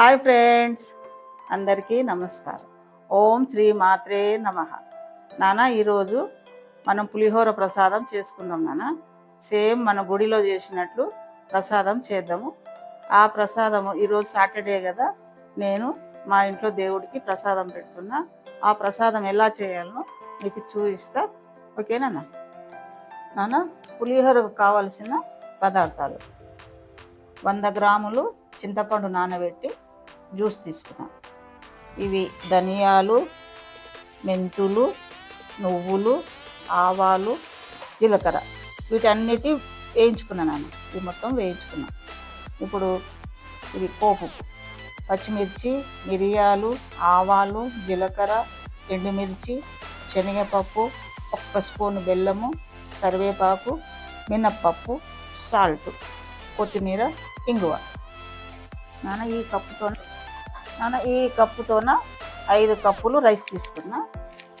Hi friends అందరికీ నమస్కారం. ఓం శ్రీ మాత్రే నమ. నాన్న ఈరోజు మనం పులిహోర ప్రసాదం చేసుకుందాం నాన్న సేమ్ మన గుడిలో చేసినట్లు ప్రసాదం చేద్దాము. ఆ ప్రసాదము ఈరోజు సాటర్డే కదా నేను మా ఇంట్లో దేవుడికి ప్రసాదం పెడుతున్నా. ఆ ప్రసాదం ఎలా చేయాలనో మీకు చూపిస్తా. ఓకేనా నాన్న పులిహోరకు కావలసిన పదార్థాలు. వంద గ్రాములు చింతపండు నానబెట్టి జ్యూస్ తీసుకున్నాం. ఇవి ధనియాలు మెంతులు నువ్వులు ఆవాలు జీలకర్ర. వీటన్నిటి వేయించుకున్నాను ఇవి మొత్తం వేయించుకున్నాం. ఇప్పుడు ఇది పోపు. పచ్చిమిర్చి మిరియాలు ఆవాలు జీలకర్ర ఎండుమిర్చి శనగపప్పు ఒక్క స్పూన్ బెల్లము కరివేపాకు మినప్పప్పు సాల్ట్ కొత్తిమీర ఇంగువ. నాన్న ఈ కప్పుతో మనం ఈ కప్పుతోన ఐదు కప్పులు రైస్ తీసుకున్నా.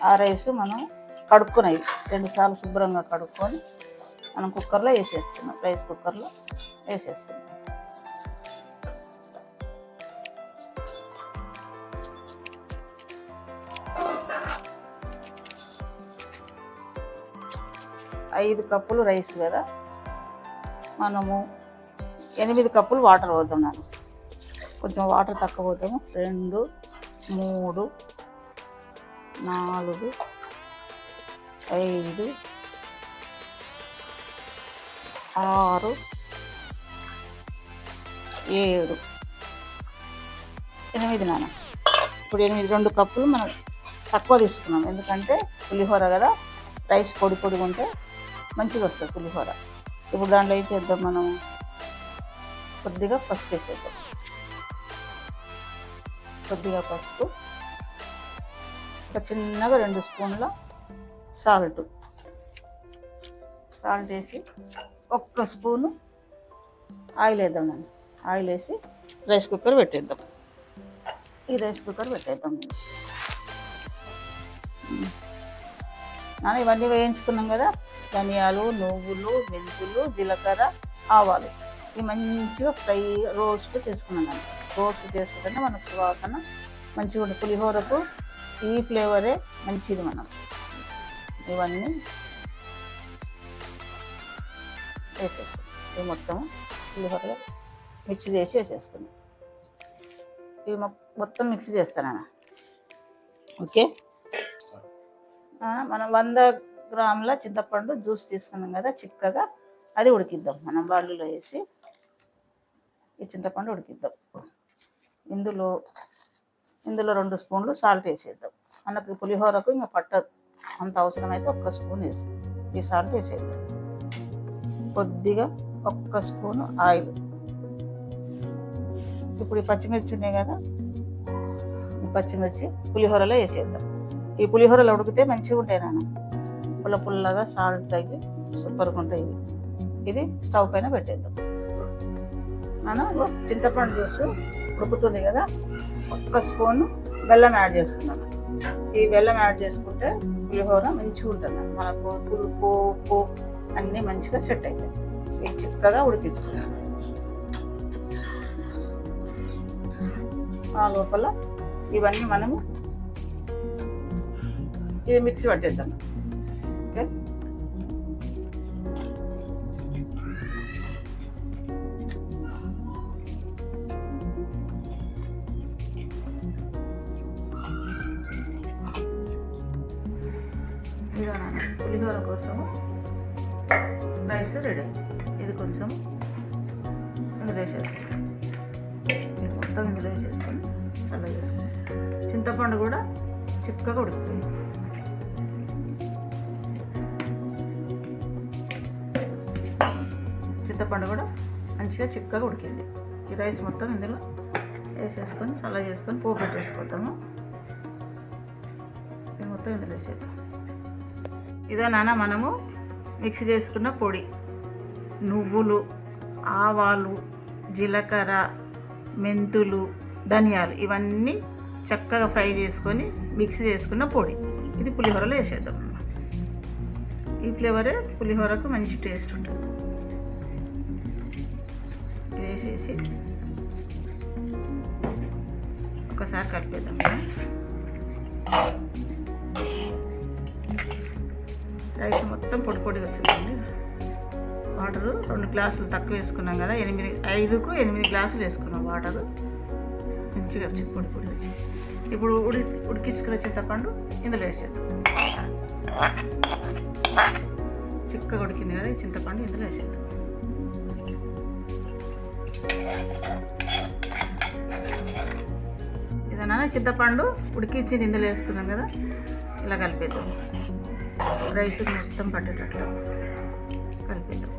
ఆ రైస్ మనం కడుక్కునేది రెండుసార్లు శుభ్రంగా కడుక్కొని మనం కుక్కర్లో వేసేస్తున్నాం రైస్ కుక్కర్లో వేసేస్తున్నాం ఐదు కప్పులు రైస్ కదా. మనము ఎనిమిది కప్పులు వాటర్ పోతున్నాను కొంచెం వాటర్ తక్కువ పోతాము రెండు మూడు నాలుగు ఐదు ఆరు ఏడు ఎనిమిది నాన్న. ఇప్పుడు ఎనిమిది రెండు కప్పులు మనం తక్కువ తీసుకున్నాం. ఎందుకంటే పులిహోర కదా రైస్ పొడి పొడి ఉంటే మంచిగా వస్తుంది పులిహోర. ఇప్పుడు దాంట్లో అయితే చేద్దాం మనం? కొద్దిగా పసుపు వేసేద్దాం. కొద్దిగా పసుపు ఒక చిన్నగా రెండు స్పూన్ల సాల్ట్. సాల్ట్ వేసి ఒక్క స్పూను ఆయిల్ వేద్దాం అండి ఆయిల్ వేసి రైస్ కుక్కర్ పెట్టేద్దాం. ఈ రైస్ కుక్కర్ పెట్టేద్దాం. నాన్న ఇవన్నీ వేయించుకున్నాం కదా. ధనియాలు నువ్వులు మెంతులు జీలకర్ర ఆవాలు. ఇవి మంచిగా ఫ్రై రోస్ట్ చేసుకున్నాను రోస్ట్ చేసుకుంటే మనకు సువాసన మంచిగా ఉంటుంది. పులిహోరకు ఈ ఫ్లేవరే మంచిది మనం. ఇవన్నీ వేసేసుకున్నాం ఇవి మొత్తం పులిహోరలో మిక్స్ చేసి వేసేసుకున్నాం ఇవి మొ- మొత్తం మిక్స్ చేస్తాను ఓకే? మనం వంద గ్రాముల చింతపండు జ్యూస్ తీసుకున్నాం కదా చిక్కగా అది ఉడికిద్దాం. మనం బాళ్ళలో వేసి ఈ చింతపండు ఉడికిద్దాం. ఇందులో ఇందులో రెండు స్పూన్లు సాల్ట్ వేసేద్దాం. మనకు పులిహోరకు ఇంకా పట్టదు. అంత అవసరమైతే ఒక్క స్పూన్ వేసి ఈ సాల్ట్ వేసేద్దాం. కొద్దిగా ఒక్క స్పూన్ ఆయిల్. ఇప్పుడు ఈ పచ్చిమిర్చి ఉన్నాయి కదా ఈ పచ్చిమిర్చి పులిహోరలో వేసేద్దాం. ఈ పులిహోరలో ఉడికితే మంచిగా ఉంటాయి నాన్న. పుల్ల పుల్లగా సాల్ట్ తగ్గి సూపర్గా ఉంటాయి. ఇది స్టవ్ పైన పెట్టేద్దాం. నాన్న చింతపండు జ్యూస్ ఉడుకుతుంది కదా ఒక్క స్పూన్ బెల్లం యాడ్ చేసుకున్నాను. ఈ బెల్లం యాడ్ చేసుకుంటే పులిహోర మంచిగా ఉంటుంది మనకు పులుపు ఉప్పు అన్నీ మంచిగా సెట్ అవుతాయి ఇది చిక్కగా ఉడికించుకున్నాను ఆ లోపల ఇవన్నీ మనము ఇది మిక్సీ పట్టేద్దాం. పులిహోర కోసము. Rice ready. ఇది కొంచెం ఇందులో వేసేస్తాం. ఇది మొత్తం ఇందులో వేసేసుకొని అలా చేసుకుని చింతపండు కూడా చిక్కగా ఉడికిపోయింది. చింతపండు కూడా మంచిగా చిక్కగా ఉడికింది. ఈ రైస్ మొత్తం ఇందులో వేసేసుకొని చల్ల చేసుకొని పోపు పెట్టేసుకుంటాము మొత్తం ఇందులో వేసేద్దాం. ఇదో నాన్న మనము మిక్స్ చేసుకున్న పొడి. నువ్వులు ఆవాలు జీలకర్ర మెంతులు ధనియాలు ఇవన్నీ చక్కగా ఫ్రై చేసుకొని మిక్స్ చేసుకున్న పొడి. ఇది పులిహోరలో వేసేద్దాం ఈ ఫ్లేవరే పులిహోరకు మంచి టేస్ట్ ఉంటుంది. వేసేసి ఒకసారి కలిపేద్దాం రైస్ మొత్తం పొడి పొడిగా వచ్చిందండి. వాటరు రెండు గ్లాసులు తక్కువ వేసుకున్నాం కదా ఎనిమిది ఐదుకు ఎనిమిది గ్లాసులు వేసుకున్నాం వాటరు మంచిగా వచ్చింది పొడి పొడి వచ్చి. ఇప్పుడు ఉడి ఉడికించుకున్న చింతపండు ఇందులో వేసేద్దాం. చిక్కగా ఉడికింది కదా ఈ చింతపండు ఇందులో వేసేద్దాం. ఇదన్నా చింతపండు ఉడికించింది ఇందులో వేసుకున్నాం కదా ఇలా కలిపేద్దాం. రైస్ మొత్తం పట్టేటట్లు కలిపేద్దాం.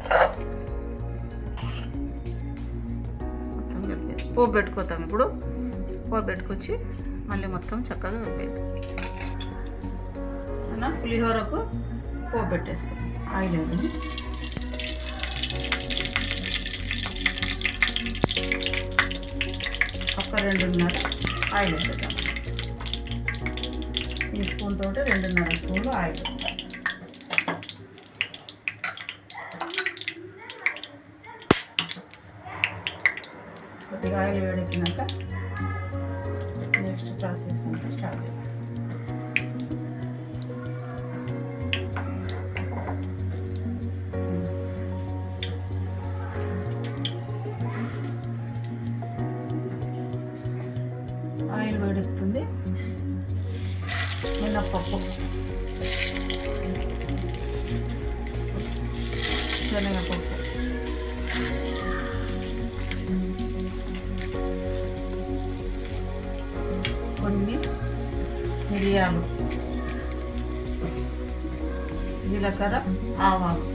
మొత్తం పోపు పెట్టుకోతాం ఇప్పుడు. పోపు పెట్టుకొచ్చి మళ్ళీ మొత్తం చక్కగా కలిపేద్దాం. అలా పులిహోరకు పోపు పెట్టేస్తాం ఆయిల్ వేద్దాం. ఒక రెండున్నర ఆయిల్ వేసేద్దాం ఈ స్పూన్ తోటి రెండున్నర స్పూన్లు ఆయిల్ కొద్దిగా ఆయిల్ వేడెక్కినాక నెక్స్ట్ ప్రాసెస్ అంతా స్టార్ట్ చేద్దాం. ఆయిల్ వేడెక్కుతుంది. మినప్పప్పు మిరియాలు జీలకర్ర ఆవాలు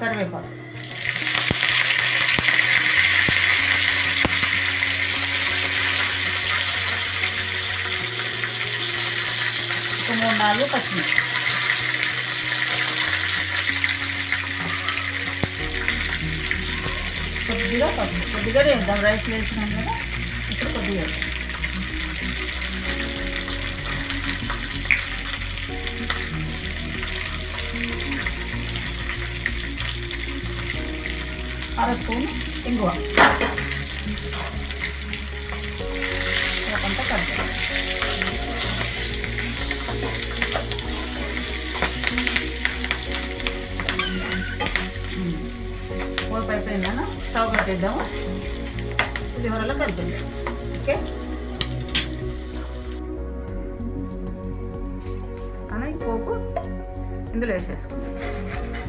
కరివేపాకు ఒక మూడు నాలుగు పచ్చిమిర్చి కొద్దిగా పసుపు కొద్దిగా వేద్దాం రైస్ వేసినాం కదా ఇప్పుడు కొద్దిగా అర స్పూన్ ఇంగువ కొంత కలిపి పోపు అయిపోయిందన్న స్టవ్ కట్టేద్దాము పులిహోరలో కలిపింది ఓకే అన్న ఈ పోపు ఇందులో వేసేసుకుందాం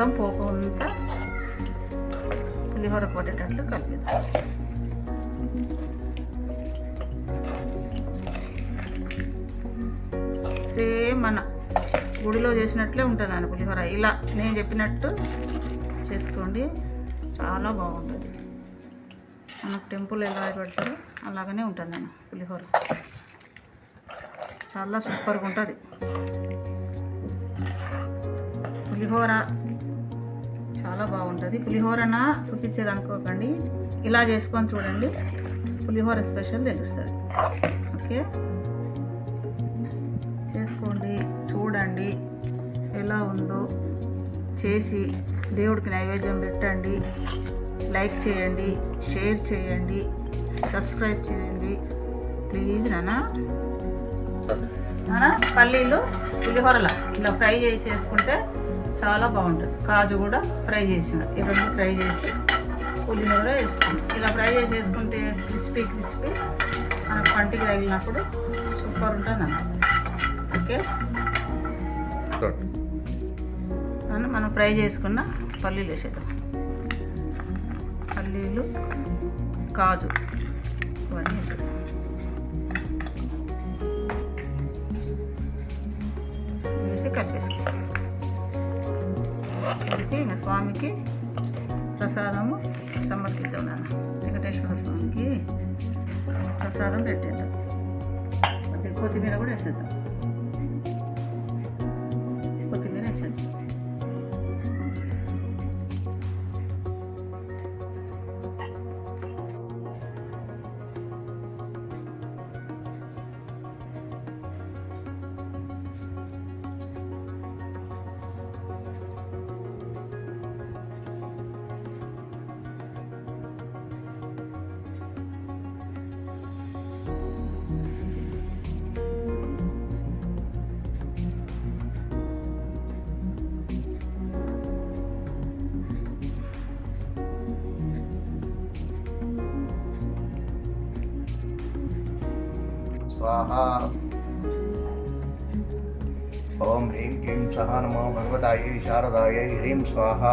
మొత్తం పోపు అంతా పులిహోర పడేటట్లు కలిపిద్దాం. సేమ్ మన గుడిలో చేసినట్లే ఉంటుంది అని పులిహోర. ఇలా నేను చెప్పినట్టు చేసుకోండి. చాలా బాగుంటుంది. మనకు టెంపుల్ ఎలా పెడతారో అలాగనే ఉంటుంది అన్న పులిహోర. చాలా సూపర్గా ఉంటుంది. పులిహోర చాలా బాగుంటుంది. పులిహోరన చూపించేది అనుకోకండి ఇలా చేసుకొని చూడండి. పులిహోర స్పెషల్ తెలుస్తుంది. ఓకే? చేసుకోండి. చూడండి. ఎలా ఉందో చేసి దేవుడికి నైవేద్యం పెట్టండి. లైక్ చేయండి. షేర్ చేయండి. సబ్స్క్రైబ్ చేయండి. ప్లీజ్ నానా. నానా పల్లీలు పులిహోరలా. ఇలా ఫ్రై చేసి వేసుకుంటే చాలా బాగుంటుంది. కాజు కూడా ఫ్రై చేసిన. రెండు ఫ్రై చేసి ఉల్లిగడ్డ వేసుకుంటాం ఇలా ఫ్రై చేసి వేసుకుంటే క్రిస్పీ క్రిస్పీ మనకు పంటికి తగిలినప్పుడు సూపర్ ఉంటుంది అన్నమాట ఓకే అని మనం ఫ్రై చేసుకున్న పల్లీలు వేసేద్దాం. పల్లీలు కాజు ఇవన్నీ వేసేద్దాం. వేసి కలిపేసుకోవాలి కలిపి ఇంకా స్వామికి ప్రసాదము సమర్పిద్దాం నాన్న. వెంకటేశ్వర స్వామికి ప్రసాదం పెట్టేద్దాం. కొత్తిమీర కూడా వేసేద్దాం. కొత్తిమీర వేసేద్దాం. स्वाहा। ओम ह्रीं क्लीं सहा नमो भगवतायै शारदायै ह्रीं स्वाहा।